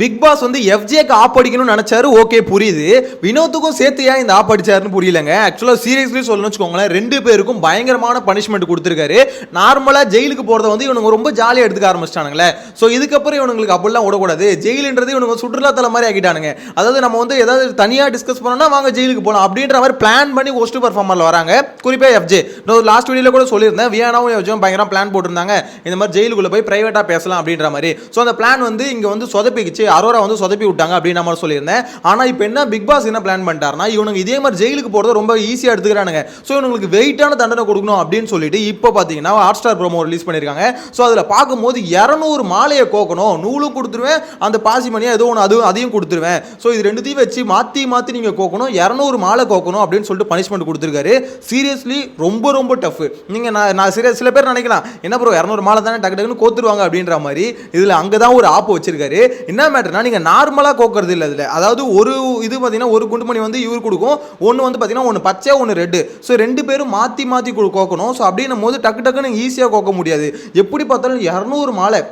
Big pass வந்து எஃப்ஜேக்கு app அடிக்கணும்னு நினைச்சாரு. ஓகே புரியுது. வினோத்துக்கும் சேர்த்து ஏன் இந்த ஆப் அடிச்சாருன்னு புரியலங்க. ஆக்சுவலாக சீரியஸ்லி சொல்லணும்னு வச்சுக்கோங்களேன். ரெண்டு பேருக்கும் பயங்கரமான பனிஷ்மெண்ட் கொடுத்துருக்காரு. நார்மலாக ஜெயிலுக்கு போகிறத வந்து இவனுங்க ரொம்ப ஜாலியாக எடுத்துக்க ஆரம்பிச்சிட்டானுங்களே. ஸோ இதுக்கப்புறம் இவனுங்களுக்கு அப்படிலாம் விடக்கூடாது. ஜெயிலுன்றது இவனுங்க சுற்றுலாத்தலை மாதிரி ஆகிட்டானுங்க அதாவது நம்ம வந்து ஏதாவது தனியாக டிஸ்கஸ் பண்ணோம்னா வாங்க ஜெயிலுக்கு போகலாம் அப்படின்ற மாதிரி பிளான் பண்ணி ஒஸ்ட் பர்ஃபார்மரில் வராங்க. குறிப்பாக எஃப்ஜே நான் லாஸ்ட் வீடியோவில் கூட சொல்லியிருந்தேன். வியானாவும் எஃப்ஜேவும் பயங்கரம் பிளான் போட்டிருந்தாங்க. இந்த மாதிரி ஜெயிலுக்குள்ளே போய் ப்ரைவேட்டாக பேசலாம் அப்படின்ற மாதிரி. ஸோ அந்த பிளான் வந்து இங்கே வந்து சொதப்பிக்கிச்சு. அரோரா வந்து சொதப்பி விட்டாங்க அப்படின்னு நம்ம சொல்லியிருந்தேன். ஆனால் இப்போ என்ன பிக் பாஸ் என்ன பிளான் பண்ணிட்டாருன்னா இவனுக்கு இதே மாதிரி ஜெயிலுக்கு போகிறது ரொம்ப ஈஸியாக எடுத்துக்கிறானுங்க. ஸோ இவங்களுக்கு வெயிட்டான தண்டனை கொடுக்கணும் அப்படின்னு சொல்லிட்டு இப்போ பார்த்தீங்கன்னா ஹாட் ஸ்டார் ப்ரோமோ ரிலீஸ் பண்ணியிருக்காங்க. ஸோ அதில் பார்க்கும்போது இரநூறு மாலையை கோக்கணும். நூலும் கொடுத்துருவேன் அந்த பாசி மணியை ஏதோ ஒன்று அதுவும் அதையும் கொடுத்துருவேன். ஸோ இது ரெண்டுத்தையும் வச்சு மாற்றி மாற்றி நீங்கள் கோக்கணும். இரநூறு மாலை கோக்கணும் அப்படின்னு சொல்லிட்டு பனிஷ்மெண்ட் கொடுத்துருக்காரு. சீரியஸ்லி ரொம்ப ரொம்ப டஃப் நீங்கள் நான் நான் சில சில பேர் நினைக்கலாம் என்ன ப்ரோ இரநூறு மாலை தானே டக்கு டக்குன்னு கோத்துருவாங்க அப்படின்ற மாதிரி. இதில் அங்கே தான் ஒரு ஆப் வச்சிருக்காரு. என்ன மேட்டர்னா நீங்கள் நார்மலாக கோக்கிறது இல்லை இதில். அதாவது ஒரு இது பார்த்தீங்கன்னா ஒரு குண்டுமணி வந்து இவர் கொடுக்கும். ஒன்று வந்து பார்த்தீங்கன்னா ஒன்று பச்சை ஒன்று ரெட்டு ஸோ ரெண்டு பேரும் மாற்றி மாற்றி கோக்கணும். ஸோ அப்படின்னும் போது டக்கு டக்குன்னு ஈஸியாக கோக்க முடியாது. எப்படி பார்த்தாலும் இரநூறு மாலை.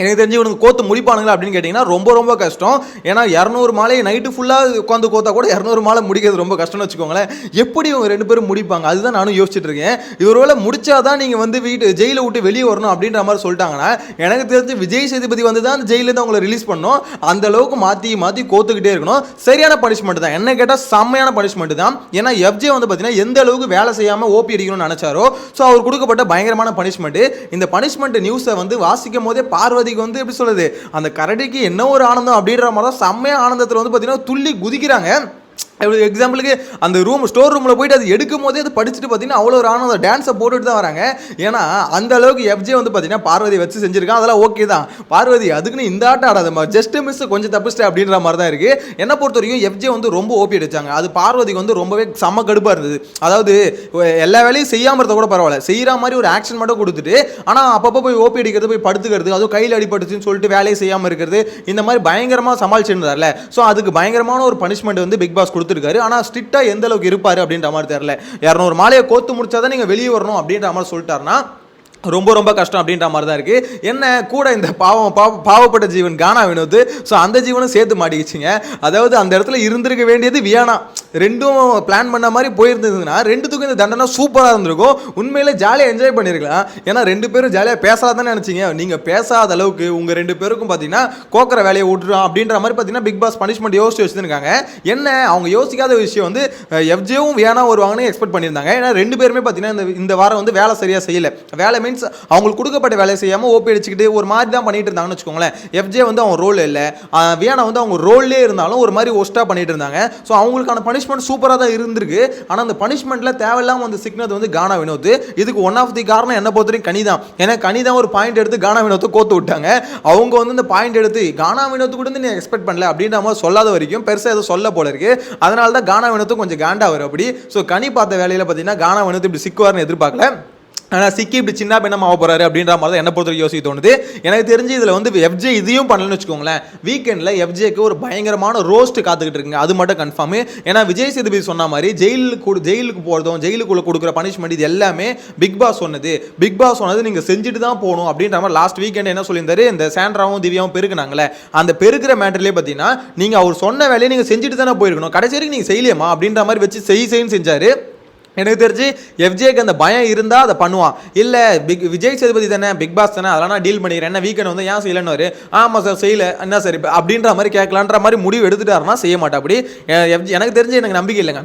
எனக்கு தெரிஞ்சு இவனுக்கு கோத்து முடிப்பானுங்களா அப்படின்னு கேட்டிங்கன்னா ரொம்ப ரொம்ப கஷ்டம். ஏன்னா இரநூறு மாலையை நைட்டு ஃபுல்லாக உட்காந்து கோத்தா கூட இரநூறு மாலை முடிக்கிறது ரொம்ப கஷ்டம்னு வச்சுக்கோங்களேன். எப்படி இவங்க ரெண்டு பேரும் முடிப்பாங்க? அதுதான் நானும் யோசிச்சுட்டு இருக்கேன். இவரோட முடிச்சாதான் நீங்கள் வந்து வீட்டு ஜெயிலை விட்டு வெளியே வரணும் அப்படின்ற மாதிரி சொல்லிட்டாங்கன்னா எனக்கு தெரிஞ்சு விஜய் சேதுபதி வந்து தான் அந்த ஜெயிலேருந்து அவங்களை ரிலீஸ் பண்ணோம் அந்த அளவுக்கு மாற்றி மாற்றி கோத்துக்கிட்டே இருக்கணும். சரியான பனிஷ்மெண்ட் தான். என்ன கேட்டால் செம்மையான பனிஷ்மெண்ட் தான். ஏன்னா எஃப்ஜே வந்து பார்த்தீங்கன்னா எந்த அளவுக்கு வேலை செய்யாமல் ஓபி அடிக்கணும்னு நினச்சாரோ ஸோ அவர் கொடுக்கப்பட்ட பயங்கரமான பனிஷ்மெண்ட் இந்த பனிஷ்மெண்ட் நியூஸை வந்து வாசிக்கும் போதே பார்வதிக்கு வந்து எப்படி சொல்லுது அந்த கரடிக்கு என்ன ஒரு ஆனந்தம் அப்படின்ற மாதிரி தான் செம்மையாக ஆனந்தத்தில் வந்து பார்த்தீங்கன்னா துள்ளி குதிக்கிறாங்க. எக்ஸாம்பிளுக்கு அந்த ரூம் ஸ்டோர் ரூமில் போயிட்டு அது எடுக்கும் போதே அது படிச்சுட்டு பார்த்தீங்கன்னா அவ்வளோ ஒரு ஆனந்த டான்ஸை போட்டுட்டு தான் வராங்க. ஏன்னா அந்த அளவுக்கு எஃப்ஜே வந்து பார்த்தீங்கன்னா பார்வதி வச்சு செஞ்சிருக்கான். அதெல்லாம் ஓகே தான். பார்வதி அதுக்குன்னு இந்த ஆட்டம் மாதிரி ஜஸ்ட் மிஸ் கொஞ்சம் தப்பிச்சிட்டேன் அப்படின்ற மாதிரி தான் இருக்குது என்னை பொறுத்த வரைக்கும் எஃப்ஜே வந்து ரொம்ப ஓபி அடிச்சாங்க. அது பார்வதிக்கு வந்து ரொம்பவே செம்ம கடுப்பாக இருந்தது. அதாவது எல்லா வேலையும் செய்யாமல் இருந்த கூட பரவாயில்ல. செய்கிற மாதிரி ஒரு ஆக்ஷன் மட்டும் கொடுத்துட்டு ஆனால் அப்பப்போ போய் ஓபி அடிக்கிறது போய் படுத்துக்கிறது அதுவும் கையில் அடிபட்டுச்சுன்னு சொல்லிட்டு வேலையை செய்யாமல் இருக்கிறது இந்த மாதிரி பயங்கரமாக சமாளிச்சிருந்தார்ல. ஸோ அதுக்கு பயங்கரமான ஒரு பனிஷ்மெண்ட் வந்து பிக் பாஸ் கொடுத்துருக்காரு. ஆனால் ஸ்ட்ரிக்டாக எந்த அளவுக்கு இருப்பார் அப்படின்ற மாதிரி தெரியல. இரநூறு மாலையை கோத்து முடிச்சாதான் நீங்கள் வெளியே வரணும் அப்படின்ற மாதிரி சொல்லிட்டாருன்னா ரொம்ப ரொம்ப கஷ்டம் அப்படின்ற மாதிரி தான் இருக்குது என்ன கூட இந்த பாவம் பாவ பாவப்பட்ட ஜீவன் கானா வினோத் ஸோ அந்த ஜீவனும் சேர்த்து மாட்டிக்கிச்சிங்க. அதாவது அந்த இடத்துல இருந்திருக்க வேண்டியது வியானா. ரெண்டும் பிளான் பண்ண மாதிரி போயிருந்ததுன்னா ரெண்டுத்துக்கும் இந்த தண்டனை சூப்பராக இருந்திருக்கும். உண்மையிலே ஜாலியாக என்ஜாய் பண்ணியிருக்கலாம் ஏன்னா ரெண்டு பேரும் ஜாலியாக பேசாதானே நினச்சிங்க. நீங்கள் பேசாத அளவுக்கு உங்கள் ரெண்டு பேருக்கும் பார்த்தீங்கன்னா கோக்கிற வேலையை விட்டுரும் அப்படின்ற மாதிரி பார்த்தீங்கன்னா பிக் பாஸ் பனிஷ்மெண்ட் யோசிச்சு வச்சுருக்காங்க என்ன அவங்க யோசிக்காத விஷயம் வந்து எஃப்ஜேவும் வியானா வருவாங்கன்னு எக்ஸ்பெக்ட் பண்ணியிருந்தாங்க. ஏன்னா ரெண்டு பேருமே பார்த்தீங்கன்னா இந்த இந்த வாரம் வந்து வேலை சரியாக செய்யலை. வேலை மீன்ஸ் அவங்களுக்கு கொடுக்கப்பட்ட வேலையை செய்யாமல் ஓபி அடிச்சுக்கிட்டு ஒரு மாதிரி தான் பண்ணிட்டு இருந்தாங்கன்னு வச்சுக்கோங்களேன். எஃப்ஜே வந்து அவங்க ரோல் இல்லை. வியானா வந்து அவங்க ரோல்லே இருந்தாலும் ஒரு மாதிரி ஒஸ்ட்டாக பண்ணிட்டு இருந்தாங்க. ஸோ அவங்களுக்கான பனிஷ்மெண்ட் சூப்பராக தான் இருந்திருக்கு. ஆனால் அந்த பனிஷ்மெண்ட்டில் தேவையில்லாமல் வந்து சிக்னது வந்து கானா வினோத் இதுக்கு ஒன் ஆஃப் தி காரணம் என்ன பொறுத்த வரைக்கும் கனி தான். ஏன்னா கனி தான் ஒரு பாயிண்ட் எடுத்து கானா வினோத்தை கோத்து விட்டாங்க. அவங்க வந்து இந்த பாயிண்ட் எடுத்து கானா வினோத்து கூட நீ எக்ஸ்பெக்ட் பண்ணல அப்படின்ற மாதிரி சொல்லாத வரைக்கும் பெருசாக எதுவும் சொல்ல போல இருக்கு. அதனால தான் கானா வினோத்தும் கொஞ்சம் காண்டாக வரும் அப்படி. ஸோ கனி பார்த்த வேலையில் பார்த்தீங்கன்னா கானா வினோத்து இப்படி சிக்குவார்னு எதிர்பார்க்கல. ஆனால் சிக்கி இப்படி சின்ன பின்னம் ஆக போறாரு அப்படின்ற மாதிரி தான் என்ன பொறுத்த யோசிக்க தோணுது. எனக்கு தெரிஞ்சு இதில் வந்து எஃப்ஜே இதையும் பண்ணலன்னு வச்சுக்கோங்களேன். வீக்கெண்டில் எஃப்ஜேக்கு ஒரு பயங்கரமான ரோஸ்ட் காத்துக்கிட்டு இருக்குங்க. அது மட்டும் கன்ஃபார்ம் ஏன்னா விஜய் சேதுபதி சொன்ன மாதிரி ஜெயிலுக்கு ஜெயிலுக்கு போகிறதும் ஜெயிலுக்குள்ளே கொடுக்குற பனிஷ்மெண்ட் இது எல்லாமே பிக் பாஸ் சொன்னது. பிக் பாஸ் சொன்னது நீங்கள் செஞ்சுட்டு தான் போகணும் அப்படின்ற மாதிரி லாஸ்ட் வீக்கெண்ட் என்ன சொல்லியிருந்தாரு? இந்த சாண்ட்ராவும் திவ்யாவும் பெருக்குனாங்களே அந்த பெருக்கிற மேட்டர்லேயே பார்த்தீங்கன்னா நீங்கள் அவர் சொன்ன வேலையை நீங்கள் செஞ்சுட்டு தானே போயிருக்கணும். கடைசி வரைக்கும் நீங்கள் செய்யலையம்மா அப்படின்ற மாதிரி வச்சு செய் செய்ன்னு செஞ்சாரு. எனக்கு தெரிஞ்சு எஃப்ஜேக்கு அந்த பயம் இருந்தால் அதை பண்ணுவான். இல்லை பிக் விஜய் சேதுபதி தானே பிக் பாஸ் தானே அதெல்லாம் நான் டீல் பண்ணிக்கிறேன். என்ன வீக்கெண்ட் வந்து ஏன் செய்யலன்னு ஆமாம் சார் செய்யல. என்ன சார் இப்போ அப்படின்ற மாதிரி கேட்கலான்ற மாதிரி முடிவு எடுத்துட்டாருன்னா செய்ய மாட்டா. அப்படி எஃப்ஜி எனக்கு தெரிஞ்சு எனக்கு நம்பிக்கை இல்லைங்க.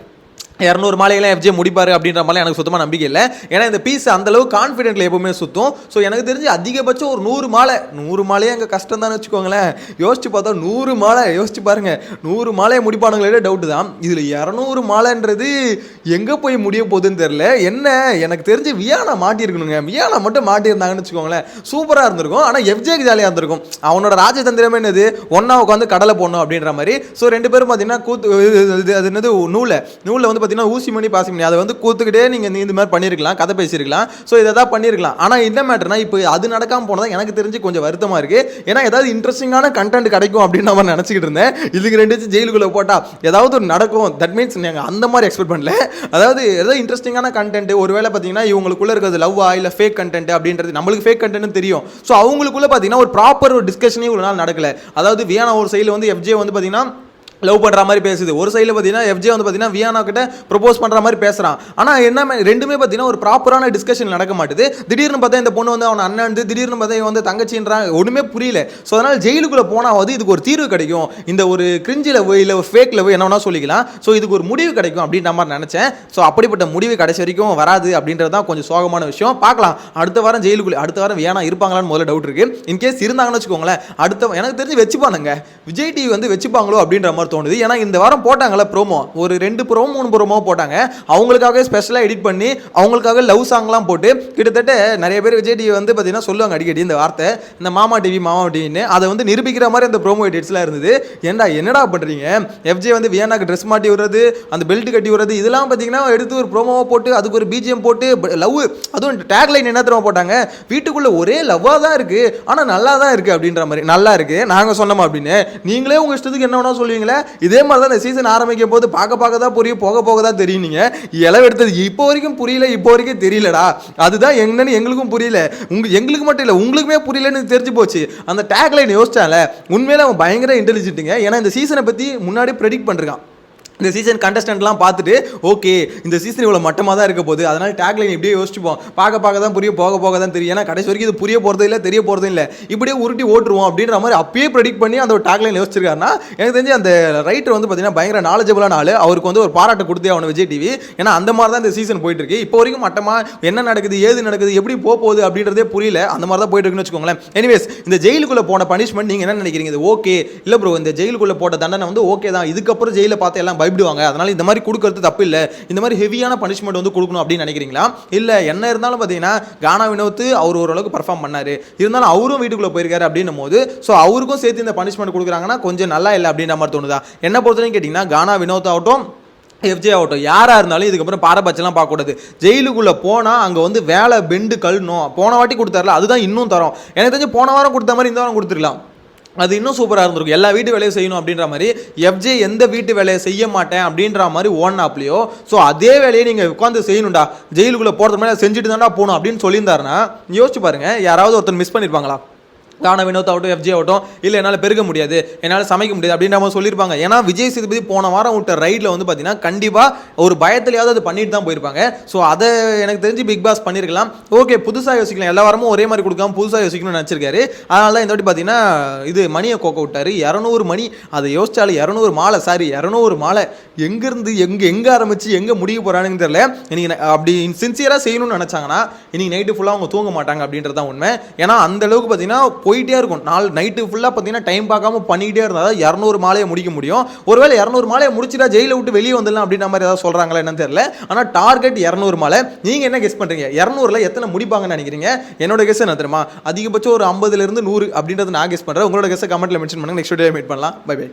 இரநூறு மாலையெல்லாம் எஃப்ஜே முடிப்பார் அப்படின்ற மாதிரி எனக்கு சுத்தமாக நம்பிக்கை இல்லை. ஏன்னா இந்த பீஸ் அந்தளவுக்கு கான்ஃபிடென்ட்ல எப்பவுமே சுற்றும் ஸோ எனக்கு தெரிஞ்சு அதிகபட்சம் ஒரு நூறு மாலை. நூறு மாலையே அங்கே கஷ்டம் தான் வச்சுக்கோங்களேன். யோசிச்சு பார்த்தா நூறு மாலை. யோசிச்சு பாருங்க. நூறு மாலையை முடிப்பானுங்களே டவுட்டு தான். இதில் இரநூறு மாலைன்றது எங்கே போய் முடிய போகுதுன்னு தெரில என்ன? எனக்கு தெரிஞ்சு வியானா மாட்டியிருக்கணுங்க. வியானா மட்டும் மாட்டியிருந்தாங்கன்னு வச்சுக்கோங்களேன். சூப்பராக இருந்திருக்கும். ஆனால் எஃப்ஜேக்கு ஜாலியாக இருந்திருக்கும். அவனோட ராஜதந்திரமே என்னது? ஒன்றா உட்காந்து கடலை போடணும் அப்படின்ற மாதிரி. ஸோ ரெண்டு பேரும் பார்த்தீங்கன்னா கூத்து இது- அது என்னது? நூலை. நூலில் வந்து பார்த்தீங்கன்னா ஊசி மணி பாசி மணி. அதை வந்து கூத்துக்கிட்டே நீங்கள் நீ இந்த மாதிரி பண்ணியிருக்கலாம் கதை பேசியிருக்கலாம். ஸோ இதை தான் பண்ணியிருக்கலாம். ஆனால் என்ன மேட்டர்னா இப்போ அது நடக்காமல் போனதான் எனக்கு தெரிஞ்சு கொஞ்சம் வருத்தமாக இருக்குது ஏன்னா ஏதாவது இன்ட்ரெஸ்டிங்கான கண்டென்ட் கிடைக்கும் அப்படின்னு நம்ம நினச்சிக்கிட்டு இருந்தேன். இதுக்கு ரெண்டு ஜெயிலுக்குள்ளே போட்டால் ஏதாவது ஒரு நடக்கும். தட் மீன்ஸ் நீங்கள் அந்த மாதிரி எக்ஸ்பெக்ட் பண்ணல. அதாவது ஏதாவது இன்ட்ரெஸ்டிங்கான கண்டென்ட் ஒருவேளை பார்த்தீங்கன்னா இவங்களுக்குள்ளே இருக்கிறது லவ்வா இல்லை ஃபேக் கண்டென்ட் அப்படின்றது நம்மளுக்கு ஃபேக் கண்டென்ட் தெரியும். ஸோ அவங்களுக்குள்ளே பார்த்தீங்கன்னா ஒரு ப்ராப்பர் ஒரு டிஸ்கஷனே ஒரு நாள் நடக்கல. அதாவது வியானா ஒரு சைடில் வந்து எஃப்ஜே வந்து பார்த்தீங்கன்னா லவ் பண்ணுற மாதிரி பேசுது. ஒரு சைடில் பார்த்தீங்கன்னா எஃப்ஜே வந்து பார்த்தீங்கன்னா வியானா கிட்ட ப்ரொபோஸ் பண்ணுற மாதிரி பேசுகிறான் ஆனால் என்ன ரெண்டுமே பார்த்தீங்கன்னா ஒரு ப்ராப்பரான டிஸ்கஷன் நடக்க மாட்டுது. திடீர்னு பார்த்தா இந்த பொண்ணு வந்து அவன் அண்ணன் திடீர்னு பார்த்தா இவன் வந்து தங்கச்சின்றான். ஒன்றுமே புரியல. ஸோ அதனால் ஜெயிலுக்குள்ளே போனாவது இதுக்கு ஒரு தீர்வு கிடைக்கும். இந்த ஒரு கிரிஞ்சி லவ் இல்லை ஒரு ஃபேக் லவ் என்ன வேணா சொல்லிக்கலாம். ஸோ இதுக்கு ஒரு முடிவு கிடைக்கும் அப்படின்ற மாதிரி நினச்சேன். ஸோ அப்படிப்பட்ட முடிவு கடைசி வரைக்கும் வராது அப்படின்றது தான் கொஞ்சம் சோகமான விஷயம். பார்க்கலாம். அடுத்த வாரம் ஜெயிலுக்குள்ளே அடுத்த வாரம் வியானா இருப்பாங்களான்னு முதல்ல டவுட் இருக்குது இன்கேஸ் இருந்தாங்கன்னு வச்சுக்கோங்களேன் அடுத்த எனக்கு தெரிஞ்சு வச்சுப்பானுங்க. விஜய் டிவி வந்து வச்சுப்பாங்களோ அப்படின்ற மாதிரி தோணுது. ஏன்னா இந்த வாரம் போட்டாங்கல்ல ப்ரோமோ. ஒரு ரெண்டு ப்ரோமோ மூணு ப்ரோமோ போட்டாங்க. அவங்களுக்காக ஸ்பெஷலாக எடிட் பண்ணி அவங்களுக்காக லவ் சாங்லாம் போட்டு கிட்டத்தட்ட நிறைய பேர் விஜய் டிவி வந்து பார்த்தீங்கன்னா சொல்லுவாங்க அடிக்கடி இந்த வார்த்தை. இந்த மாமா டிவி மாமா டிவின்னு அதை வந்து நிரூபிக்கிற மாதிரி அந்த ப்ரோமோ எடிட்ஸ்லாம் இருந்தது. ஏன்டா என்னடா பண்ணுறீங்க எஃப்ஜே வந்து வியானாக்கு ட்ரெஸ் மாட்டி விடுறது அந்த பெல்ட் கட்டி விடுறது இதெல்லாம் பார்த்தீங்கன்னா எடுத்து ஒரு ப்ரோமோவை போட்டு அதுக்கு ஒரு பிஜிஎம் போட்டு லவ் அதுவும் டேக்லைன் என்ன தெரியுமா போட்டாங்க? வீட்டுக்குள்ளே ஒரே லவ்வாக தான் இருக்குது ஆனால் நல்லா தான் இருக்குது அப்படின்ற மாதிரி. நல்லா இருக்குது நாங்கள் சொன்னோம் அப்படின்னு. நீங்களே உங்கள் இஷ்டத்துக்கு என்ன வேணால் சொல்லுவீங்களே. இதே மாதிரி தான் இந்த சீசன் ஆரம்பிக்கும் போது பார்க்க பார்க்க தான் புரியும் போக போக தான் தெரியும் நீங்கள் இளவு எடுத்தது இப்போ வரைக்கும் புரியல இப்போ வரைக்கும் தெரியலடா. அதுதான் என்னன்னு எங்களுக்கும் புரியல. உங்க எங்களுக்கு மட்டும் இல்லை உங்களுக்குமே புரியலன்னு தெரிஞ்சு போச்சு. அந்த டேக்லைன் யோசிச்சால உண்மையில அவன் பயங்கர இன்டெலிஜென்ட்டுங்க ஏன்னா இந்த சீசனை பற்றி முன்னாடி ப்ரெடிக்ட் பண்ணிருக்கான். இந்த சீசன் கண்டஸ்டன்ட்லாம் பார்த்துட்டு ஓகே இந்த சீசன் இவ்வளோ மட்டமாக தான் இருக்க போகுது. அதனால் டேக்லைன் இப்படியே யோசிச்சுப்போம். பார்க்க பார்க்க தான் புரிய போக போக தான் தெரியும். ஏன்னா கடைசி வரைக்கும் இது புரிய போகிறது இல்லை தெரிய போகிறது இல்லை. இப்படியே உருட்டி ஓட்டுருவோம் அப்படின்ற மாதிரி அப்பயே ப்ரெடிக்ட் பண்ணி அந்த ஒரு டேக்லைன் யோசிச்சிருக்காருன்னா எனக்கு தெரிஞ்சு அந்த ரைட்டர் வந்து பார்த்தீங்கன்னா பயங்கர நாலேஜபிளான ஆள். அவருக்கு வந்து ஒரு பாராட்டு கொடுத்தே அவனை விஜய் டிவி ஏன்னா அந்த மாதிரி தான் இந்த சீசன் போயிட்டு இருக்கு இப்போ வரைக்கும் மட்டமாக என்ன நடக்குது ஏது நடக்குது எப்படி போக போகுது அப்படின்றதே புரியல. அந்த மாதிரி தான் போயிட்டு இருக்குன்னு வச்சுக்கோங்களேன். எனிவேஸ் இந்த ஜெயிலுக்குள்ளே போன பனிஷ்மெண்ட் நீங்கள் என்ன நினைக்கிறீங்க? இது ஓகே இல்லை ப்ரோ இந்த ஜெயிலுக்குள்ளே போட்ட தண்டனை வந்து ஓகே தான். இதுக்கப்புறம் ஜெயிலில் பார்த்து எல்லாம் பயப்படுவாங்க. அதனால இந்த மாதிரி கொடுக்கறது தப்பு இல்லை இந்த மாதிரி ஹெவியான பனிஷ்மெண்ட் வந்து கொடுக்கணும் அப்படின்னு நினைக்கிறீங்களா? இல்லை என்ன இருந்தாலும் பார்த்தீங்கன்னா கானா வினோத் அவர் ஓரளவுக்கு பர்ஃபார்ம் பண்ணார். இருந்தாலும் அவரும் வீட்டுக்குள்ளே போயிருக்காரு அப்படின்னும் போது ஸோ அவருக்கும் சேர்த்து இந்த பனிஷ்மெண்ட் கொடுக்குறாங்கன்னா கொஞ்சம் நல்லா இல்லை அப்படின்ற மாதிரி தோணுதா? என்ன பொறுத்தவரைக்கும் கேட்டிங்கன்னா கானா வினோத் ஆகட்டும் எஃப்ஜே ஆகட்டும் யாராக இருந்தாலும் இதுக்கப்புறம் பாரபட்சம்லாம் பார்க்கக்கூடாது ஜெயிலுக்குள்ளே போனால் அங்கே வந்து வேலை பெண்டு கழுணும் போன வாட்டி கொடுத்தாருல அதுதான் இன்னும் தரோம். எனக்கு தெரிஞ்சு போன வாரம் கொடுத்த மாதிரி இந்த வாரம் கொடுத்துருக்கலாம் அது இன்னும் சூப்பராக இருந்திருக்கும். எல்லா வீட்டு வேலையும் செய்யணும் அப்படின்ற மாதிரி எஃப்ஜே எந்த வீட்டு வேலையை செய்ய மாட்டேன் அப்படின்ற மாதிரி ஓடினாப்லையோ ஸோ அதே வேலையை நீங்கள் உட்காந்து செய்யணும்டா ஜெயிலுக்குள்ளே போகிறது மாதிரி செஞ்சுட்டு தான்டா போகணும் அப்படின்னு சொல்லியிருந்தாருன்னா யோசிச்சு பாருங்க யாராவது ஒருத்தர் மிஸ் பண்ணியிருப்பாங்களா தான வினோத் ஆகட்டும் எஃப்ஜி ஆகட்டும் இல்லை என்னால் பெருக முடியாது என்னால் சமைக்க முடியாது அப்படின்ற மாதிரி சொல்லியிருப்பாங்க. ஏன்னா விஜய் சேதுபதி போன வாரம் விட்ட ரைடில் வந்து பார்த்தீங்கன்னா கண்டிப்பாக ஒரு பயத்துலையாவது அது பண்ணிட்டு தான் போயிருப்பாங்க. ஸோ அதை எனக்கு தெரிஞ்சு பிக் பாஸ் பண்ணியிருக்கலாம் ஓகே புதுசாக யோசிக்கலாம். எல்லா வாரமும் ஒரே மாதிரி கொடுக்காம புதுசாக யோசிக்கணும்னு நினச்சிருக்காரு. அதனால தான் இந்த வாட்டி பார்த்தீங்கன்னா இது மணியை கோக்க விட்டார். இரநூறு மணி அதை யோசிச்சாலும் இரநூறு மாலை சாரி இரநூறு மாலை. எங்கேருந்து எங்கே எங்கே ஆரம்பித்து எங்கே முடிய போகிறானுன்னு தெரில இன்னைக்கு ந- அப்படி சின்சியராக செய்யணும்னு நினச்சாங்கன்னா இன்னைக்கு நைட்டு ஃபுல்லாக அவங்க தூங்க மாட்டாங்க அப்படின்றது தான் உண்மை. ஏன்னா அந்த அளவுக்கு பார்த்தீங்கன்னா போயிட்டே இருக்கும். நாள் நைட்டு ஃபுல்லாக பார்த்தீங்கன்னா டைம் பார்க்காம பண்ணிக்கிட்டே இருந்தால் தான் இரநூறு மாலையை முடிக்க முடியும். ஒருவேளை இரநூறு மாலையை முடிச்சிட்டா ஜெயிலை விட்டு வெளியே வந்துடலாம் அப்படின்ற மாதிரி ஏதாவது சொல்கிறாங்களா என்னன்னு தெரியல. ஆனால் டார்கெட் இரநூறு மாலை. நீங்கள் என்ன கெஸ் பண்ணுறீங்க இரநூறுல எத்தனை முடிப்பாங்கன்னு நினைக்கிறீங்க? என்னோட கெஸ் என்ன தெரியுமா? அதிகபட்சம் ஒரு ஐம்பதுலேருந்து நூறு அப்படின்றது நான் கெஸ் பண்ணுறேன் உங்களோட கெஸ்ஸை கமெண்ட்டில் மென்ஷன் பண்ணுங்க. நெக்ஸ்ட் டே மீட் பண்ணலாம். Bye bye